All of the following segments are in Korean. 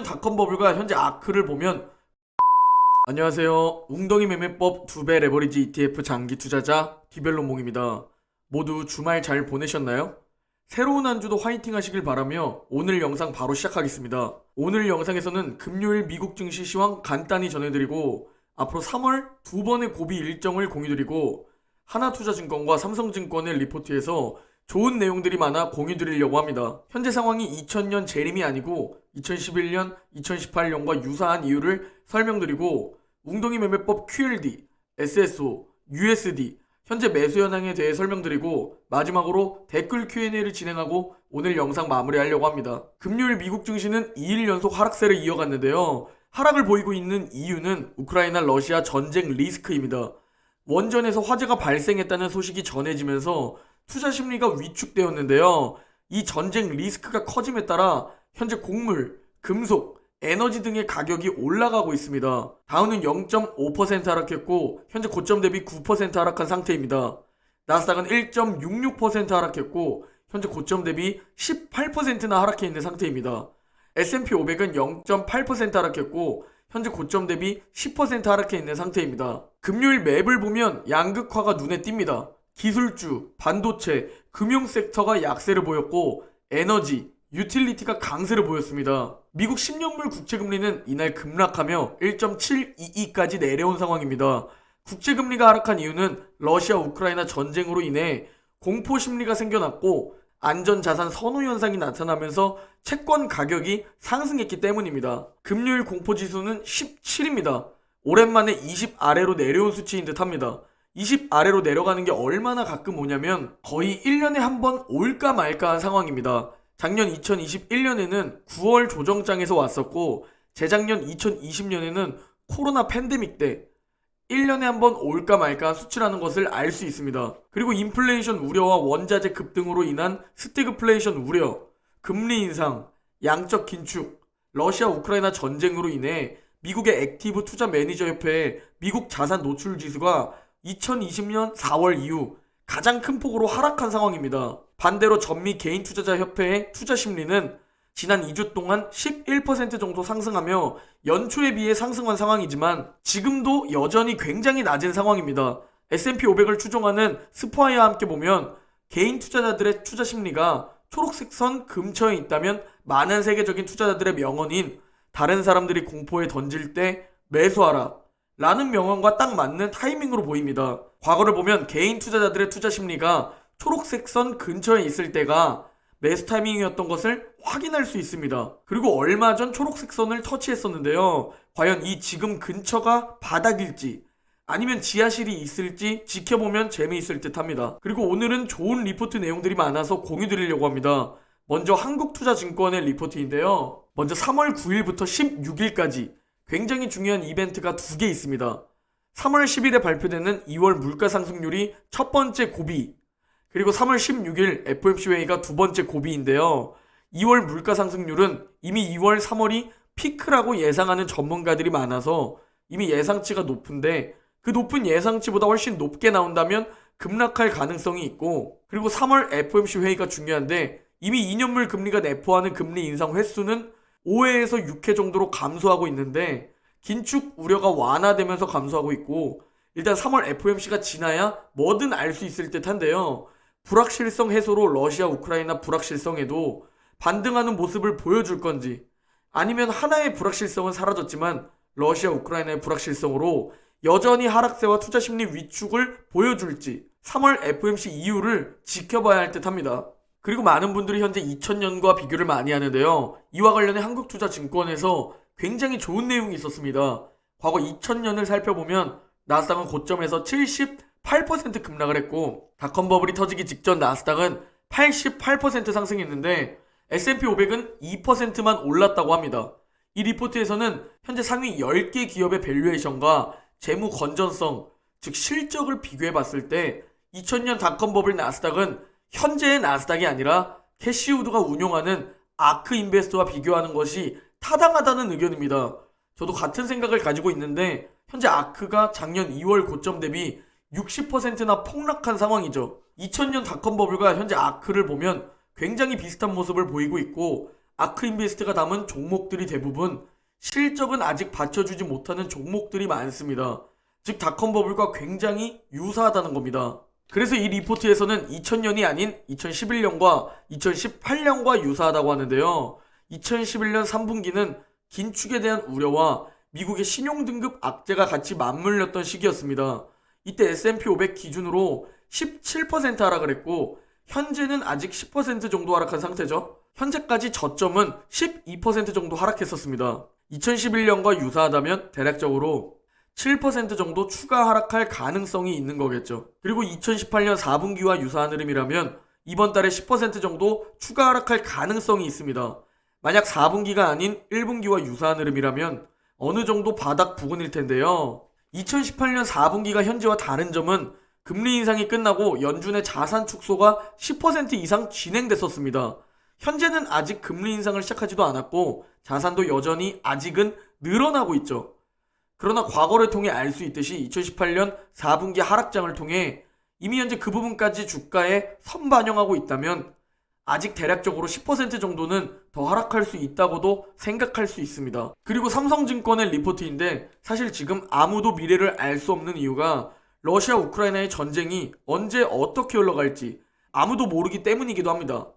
2000년 닷컴 버블과 현재 아크를 보면 안녕하세요. 웅덩이 매매법 2배 레버리지 ETF 장기 투자자 디벨로몽입니다. 모두 주말 잘 보내셨나요? 새로운 한 주도 화이팅 하시길 바라며 오늘 영상 바로 시작하겠습니다. 오늘 영상에서는 금요일 미국 증시 시황 간단히 전해드리고 앞으로 3월 두 번의 고비 일정을 공유드리고 하나투자증권과 삼성증권의 리포트에서 좋은 내용들이 많아 공유드리려고 합니다. 현재 상황이 2000년 재림이 아니고 2011년, 2018년과 유사한 이유를 설명드리고 웅덩이 매매법 QLD, SSO, USD, 현재 매수 현황에 대해 설명드리고 마지막으로 댓글 Q&A를 진행하고 오늘 영상 마무리하려고 합니다. 금요일 미국 증시는 2일 연속 하락세를 이어갔는데요. 하락을 보이고 있는 이유는 우크라이나 러시아 전쟁 리스크입니다. 원전에서 화재가 발생했다는 소식이 전해지면서 투자 심리가 위축되었는데요. 이 전쟁 리스크가 커짐에 따라 현재 곡물, 금속, 에너지 등의 가격이 올라가고 있습니다. 다우는 0.5% 하락했고 현재 고점 대비 9% 하락한 상태입니다. 나스닥은 1.66% 하락했고 현재 고점 대비 18%나 하락해 있는 상태입니다. S&P 500은 0.8% 하락했고 현재 고점 대비 10% 하락해 있는 상태입니다. 금요일 맵을 보면 양극화가 눈에 띕니다. 기술주, 반도체, 금융 섹터가 약세를 보였고 에너지, 유틸리티가 강세를 보였습니다. 미국 10년물 국채금리는 이날 급락하며 1.722까지 내려온 상황입니다. 국채금리가 하락한 이유는 러시아 우크라이나 전쟁으로 인해 공포 심리가 생겨났고 안전자산 선호 현상이 나타나면서 채권 가격이 상승했기 때문입니다. 금요일 공포지수는 17입니다. 오랜만에 20 아래로 내려온 수치인 듯 합니다. 20 아래로 내려가는 게 얼마나 가끔 오냐면 거의 1년에 한 번 올까 말까 한 상황입니다. 작년 2021년에는 9월 조정장에서 왔었고 재작년 2020년에는 코로나 팬데믹 때 1년에 한 번 올까 말까 한 수치라는 것을 알 수 있습니다. 그리고 인플레이션 우려와 원자재 급등으로 인한 스태그플레이션 우려, 금리 인상, 양적 긴축, 러시아 우크라이나 전쟁으로 인해 미국의 액티브 투자 매니저 협회의 미국 자산 노출 지수가 2020년 4월 이후 가장 큰 폭으로 하락한 상황입니다. 반대로 전미 개인 투자자 협회의 투자 심리는 지난 2주 동안 11% 정도 상승하며 연초에 비해 상승한 상황이지만 지금도 여전히 굉장히 낮은 상황입니다. S&P 500을 추종하는 스포아이와 함께 보면 개인 투자자들의 투자 심리가 초록색 선 근처에 있다면 많은 세계적인 투자자들의 명언인 다른 사람들이 공포에 던질 때 매수하라 라는 명언과 딱 맞는 타이밍으로 보입니다. 과거를 보면 개인 투자자들의 투자 심리가 초록색 선 근처에 있을 때가 매수 타이밍이었던 것을 확인할 수 있습니다. 그리고 얼마 전 초록색 선을 터치했었는데요. 과연 이 지금 근처가 바닥일지 아니면 지하실이 있을지 지켜보면 재미있을 듯 합니다. 그리고 오늘은 좋은 리포트 내용들이 많아서 공유 드리려고 합니다. 먼저 한국투자증권의 리포트인데요. 먼저 3월 9일부터 16일까지 굉장히 중요한 이벤트가 두 개 있습니다. 3월 10일에 발표되는 2월 물가 상승률이 첫 번째 고비, 그리고 3월 16일 FOMC 회의가 두 번째 고비인데요. 2월 물가 상승률은 이미 2월, 3월이 피크라고 예상하는 전문가들이 많아서 이미 예상치가 높은데 그 높은 예상치보다 훨씬 높게 나온다면 급락할 가능성이 있고 그리고 3월 FOMC 회의가 중요한데 이미 2년물 금리가 내포하는 금리 인상 횟수는 5회에서 6회 정도로 감소하고 있는데 긴축 우려가 완화되면서 감소하고 있고 일단 3월 FOMC가 지나야 뭐든 알 수 있을 듯 한데요. 불확실성 해소로 러시아 우크라이나 불확실성에도 반등하는 모습을 보여줄 건지 아니면 하나의 불확실성은 사라졌지만 러시아 우크라이나의 불확실성으로 여전히 하락세와 투자 심리 위축을 보여줄지 3월 FOMC 이후를 지켜봐야 할 듯 합니다. 그리고 많은 분들이 현재 2000년과 비교를 많이 하는데요. 이와 관련해 한국투자증권에서 굉장히 좋은 내용이 있었습니다. 과거 2000년을 살펴보면 나스닥은 고점에서 78% 급락을 했고 닷컴 버블이 터지기 직전 나스닥은 88% 상승했는데 S&P 500은 2%만 올랐다고 합니다. 이 리포트에서는 현재 상위 10개 기업의 밸류에이션과 재무 건전성, 즉 실적을 비교해 봤을 때 2000년 닷컴 버블 나스닥은 현재의 나스닥이 아니라 캐시우드가 운용하는 아크 인베스트와 비교하는 것이 타당하다는 의견입니다. 저도 같은 생각을 가지고 있는데 현재 아크가 작년 2월 고점 대비 60%나 폭락한 상황이죠. 2000년 닷컴 버블과 현재 아크를 보면 굉장히 비슷한 모습을 보이고 있고 아크 인베스트가 담은 종목들이 대부분 실적은 아직 받쳐주지 못하는 종목들이 많습니다. 즉 닷컴 버블과 굉장히 유사하다는 겁니다. 그래서 이 리포트에서는 2000년이 아닌 2011년과 2018년과 유사하다고 하는데요. 2011년 3분기는 긴축에 대한 우려와 미국의 신용등급 악재가 같이 맞물렸던 시기였습니다. 이때 S&P 500 기준으로 17% 하락을 했고 현재는 아직 10% 정도 하락한 상태죠. 현재까지 저점은 12% 정도 하락했었습니다. 2011년과 유사하다면 대략적으로 7% 정도 추가 하락할 가능성이 있는 거겠죠. 그리고 2018년 4분기와 유사한 흐름이라면 이번 달에 10% 정도 추가 하락할 가능성이 있습니다. 만약 4분기가 아닌 1분기와 유사한 흐름이라면 어느 정도 바닥 부근일 텐데요. 2018년 4분기가 현재와 다른 점은 금리 인상이 끝나고 연준의 자산 축소가 10% 이상 진행됐었습니다. 현재는 아직 금리 인상을 시작하지도 않았고 자산도 여전히 아직은 늘어나고 있죠. 그러나 과거를 통해 알 수 있듯이 2018년 4분기 하락장을 통해 이미 현재 그 부분까지 주가에 선반영하고 있다면 아직 대략적으로 10% 정도는 더 하락할 수 있다고도 생각할 수 있습니다. 그리고 삼성증권의 리포트인데 사실 지금 아무도 미래를 알 수 없는 이유가 러시아 우크라이나의 전쟁이 언제 어떻게 흘러갈지 아무도 모르기 때문이기도 합니다.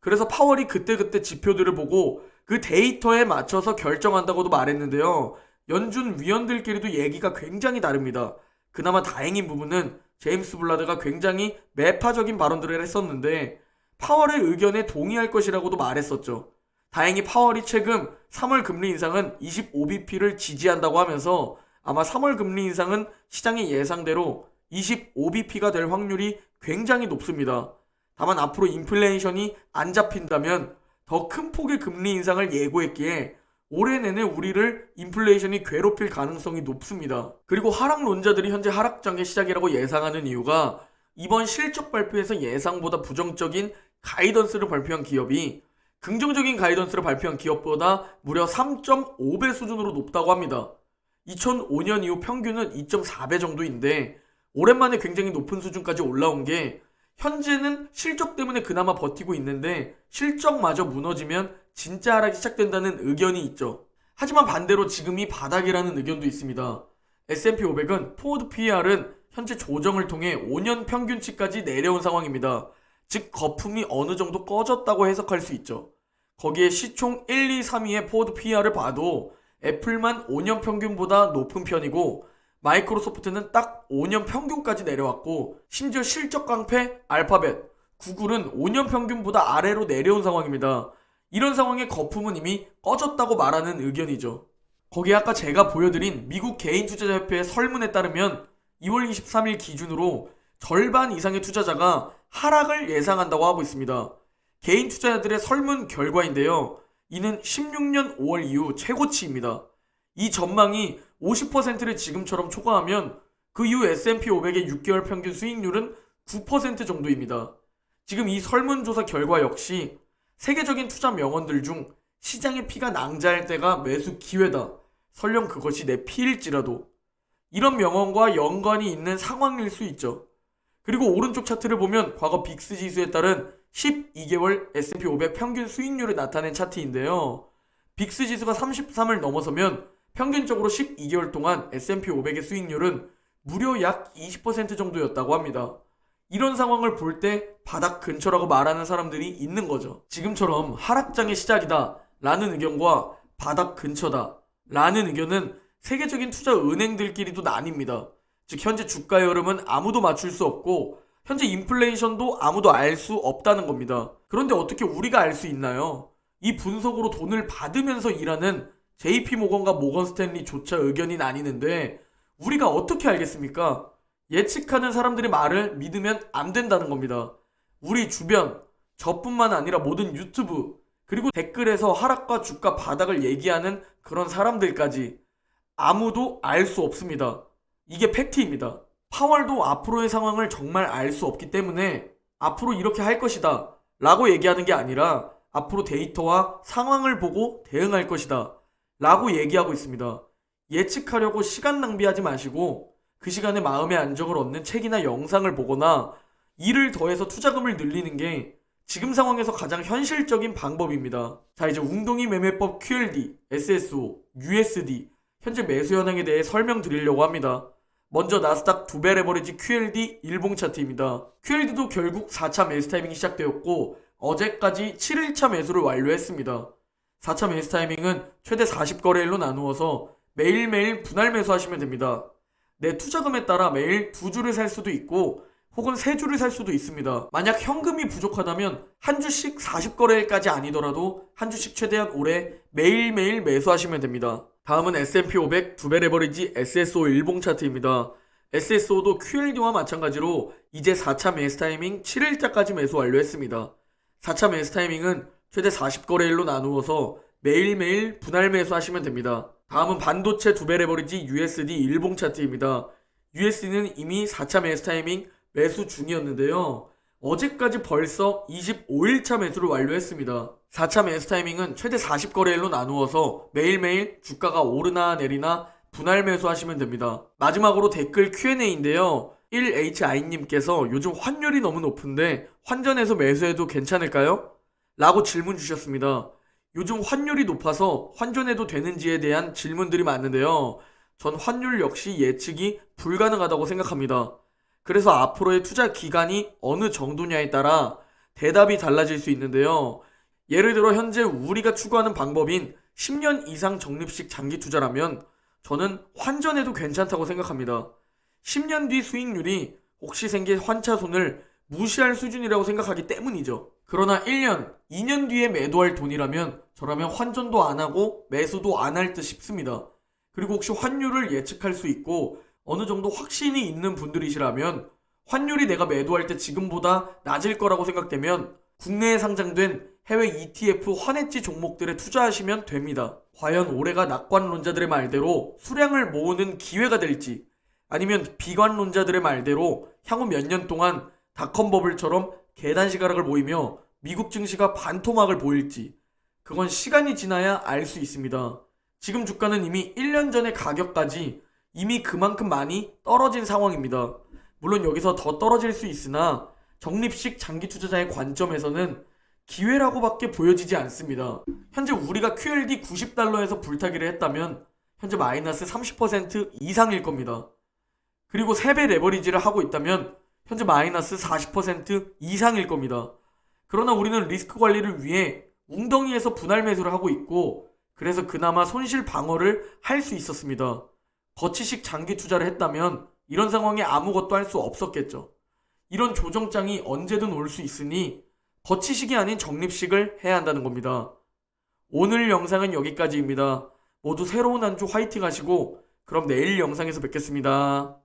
그래서 파월이 그때그때 지표들을 보고 그 데이터에 맞춰서 결정한다고도 말했는데요. 연준 위원들끼리도 얘기가 굉장히 다릅니다. 그나마 다행인 부분은 제임스 블라드가 굉장히 매파적인 발언들을 했었는데 파월의 의견에 동의할 것이라고도 말했었죠. 다행히 파월이 최근 3월 금리 인상은 25bp를 지지한다고 하면서 아마 3월 금리 인상은 시장의 예상대로 25bp가 될 확률이 굉장히 높습니다. 다만 앞으로 인플레이션이 안 잡힌다면 더 큰 폭의 금리 인상을 예고했기에 올해 내내 우리를 인플레이션이 괴롭힐 가능성이 높습니다. 그리고 하락론자들이 현재 하락장의 시작이라고 예상하는 이유가 이번 실적 발표에서 예상보다 부정적인 가이던스를 발표한 기업이 긍정적인 가이던스를 발표한 기업보다 무려 3.5배 수준으로 높다고 합니다. 2005년 이후 평균은 2.4배 정도인데 오랜만에 굉장히 높은 수준까지 올라온 게 현재는 실적 때문에 그나마 버티고 있는데 실적마저 무너지면 진짜 하락이 시작된다는 의견이 있죠. 하지만 반대로 지금이 바닥이라는 의견도 있습니다. S&P 500은 포워드 PER은 현재 조정을 통해 5년 평균치까지 내려온 상황입니다. 즉 거품이 어느 정도 꺼졌다고 해석할 수 있죠. 거기에 시총 1, 2, 3위의 포워드 PER을 봐도 애플만 5년 평균보다 높은 편이고 마이크로소프트는 딱 5년 평균까지 내려왔고 심지어 실적 깡패 알파벳, 구글은 5년 평균보다 아래로 내려온 상황입니다. 이런 상황에 거품은 이미 꺼졌다고 말하는 의견이죠. 거기에 아까 제가 보여드린 미국 개인투자자협회의 설문에 따르면 2월 23일 기준으로 절반 이상의 투자자가 하락을 예상한다고 하고 있습니다. 개인 투자자들의 설문 결과인데요. 이는 16년 5월 이후 최고치입니다. 이 전망이 50%를 지금처럼 초과하면 그 이후 S&P 500의 6개월 평균 수익률은 9% 정도입니다. 지금 이 설문조사 결과 역시 세계적인 투자 명언들 중 시장의 피가 낭자할 때가 매수 기회다. 설령 그것이 내 피일지라도 이런 명언과 연관이 있는 상황일 수 있죠. 그리고 오른쪽 차트를 보면 과거 빅스 지수에 따른 12개월 S&P 500 평균 수익률을 나타낸 차트인데요. 빅스 지수가 33을 넘어서면 평균적으로 12개월 동안 S&P 500의 수익률은 무려 약 20% 정도였다고 합니다. 이런 상황을 볼 때 바닥 근처라고 말하는 사람들이 있는 거죠. 지금처럼 하락장의 시작이다 라는 의견과 바닥 근처다 라는 의견은 세계적인 투자 은행들끼리도 나뉩니다. 즉 현재 주가의 흐름은 아무도 맞출 수 없고 현재 인플레이션도 아무도 알 수 없다는 겁니다. 그런데 어떻게 우리가 알 수 있나요? 이 분석으로 돈을 받으면서 일하는 JP 모건과 모건 스탠리조차 의견이 나뉘는데 우리가 어떻게 알겠습니까? 예측하는 사람들의 말을 믿으면 안 된다는 겁니다. 우리 주변, 저뿐만 아니라 모든 유튜브, 그리고 댓글에서 하락과 주가 바닥을 얘기하는 그런 사람들까지 아무도 알 수 없습니다. 이게 팩트입니다. 파월도 앞으로의 상황을 정말 알 수 없기 때문에 앞으로 이렇게 할 것이다 라고 얘기하는 게 아니라 앞으로 데이터와 상황을 보고 대응할 것이다 라고 얘기하고 있습니다. 예측하려고 시간 낭비하지 마시고 그 시간에 마음의 안정을 얻는 책이나 영상을 보거나 일을 더해서 투자금을 늘리는 게 지금 상황에서 가장 현실적인 방법입니다. 자, 이제 웅동이 매매법 QLD, SSO, USD, 현재 매수 현황에 대해 설명드리려고 합니다. 먼저 나스닥 두배 레버리지 QLD 일봉 차트입니다. QLD도 결국 4차 매수 타이밍이 시작되었고 어제까지 7일차 매수를 완료했습니다. 4차 매수 타이밍은 최대 40거래일로 나누어서 매일매일 분할 매수하시면 됩니다. 내 투자금에 따라 매일 두 주를 살 수도 있고 혹은 세 주를 살 수도 있습니다. 만약 현금이 부족하다면 한 주씩 40거래일까지 아니더라도 한 주씩 최대한 오래 매일매일 매수하시면 됩니다. 다음은 S&P 500 두배 레버리지 SSO 일봉 차트입니다. SSO도 QLD와 마찬가지로 이제 4차 매수 타이밍 7일자까지 매수 완료했습니다. 4차 매수 타이밍은 최대 40거래일로 나누어서 매일매일 분할 매수하시면 됩니다. 다음은 반도체 두배 레버리지 USD 일봉 차트입니다. USD는 이미 4차 매수 타이밍 매수 중이었는데요. 어제까지 벌써 25일차 매수를 완료했습니다. 4차 매수 타이밍은 최대 40거래일로 나누어서 매일매일 주가가 오르나 내리나 분할 매수하시면 됩니다. 마지막으로 댓글 Q&A인데요. 1HI님께서 요즘 환율이 너무 높은데 환전해서 매수해도 괜찮을까요? 라고 질문 주셨습니다. 요즘 환율이 높아서 환전해도 되는지에 대한 질문들이 많은데요. 전 환율 역시 예측이 불가능하다고 생각합니다. 그래서 앞으로의 투자 기간이 어느 정도냐에 따라 대답이 달라질 수 있는데요. 예를 들어 현재 우리가 추구하는 방법인 10년 이상 적립식 장기 투자라면 저는 환전해도 괜찮다고 생각합니다. 10년 뒤 수익률이 혹시 생길 환차손을 무시할 수준이라고 생각하기 때문이죠. 그러나 1년, 2년 뒤에 매도할 돈이라면 저라면 환전도 안 하고 매수도 안 할 듯 싶습니다. 그리고 혹시 환율을 예측할 수 있고 어느 정도 확신이 있는 분들이시라면 환율이 내가 매도할 때 지금보다 낮을 거라고 생각되면 국내에 상장된 해외 ETF 환해지 종목들에 투자하시면 됩니다. 과연 올해가 낙관론자들의 말대로 수량을 모으는 기회가 될지 아니면 비관론자들의 말대로 향후 몇 년 동안 닷컴 버블처럼 계단식 하락을 보이며 미국 증시가 반토막을 보일지 그건 시간이 지나야 알 수 있습니다. 지금 주가는 이미 1년 전의 가격까지 이미 그만큼 많이 떨어진 상황입니다. 물론 여기서 더 떨어질 수 있으나 적립식 장기 투자자의 관점에서는 기회라고밖에 보여지지 않습니다. 현재 우리가 QLD 90달러에서 불타기를 했다면 현재 마이너스 30% 이상일 겁니다. 그리고 3배 레버리지를 하고 있다면 현재 마이너스 40% 이상일 겁니다. 그러나 우리는 리스크 관리를 위해 웅덩이에서 분할 매수를 하고 있고 그래서 그나마 손실 방어를 할 수 있었습니다. 거치식 장기 투자를 했다면 이런 상황에 아무것도 할 수 없었겠죠. 이런 조정장이 언제든 올 수 있으니 거치식이 아닌 적립식을 해야 한다는 겁니다. 오늘 영상은 여기까지입니다. 모두 새로운 한 주 화이팅 하시고 그럼 내일 영상에서 뵙겠습니다.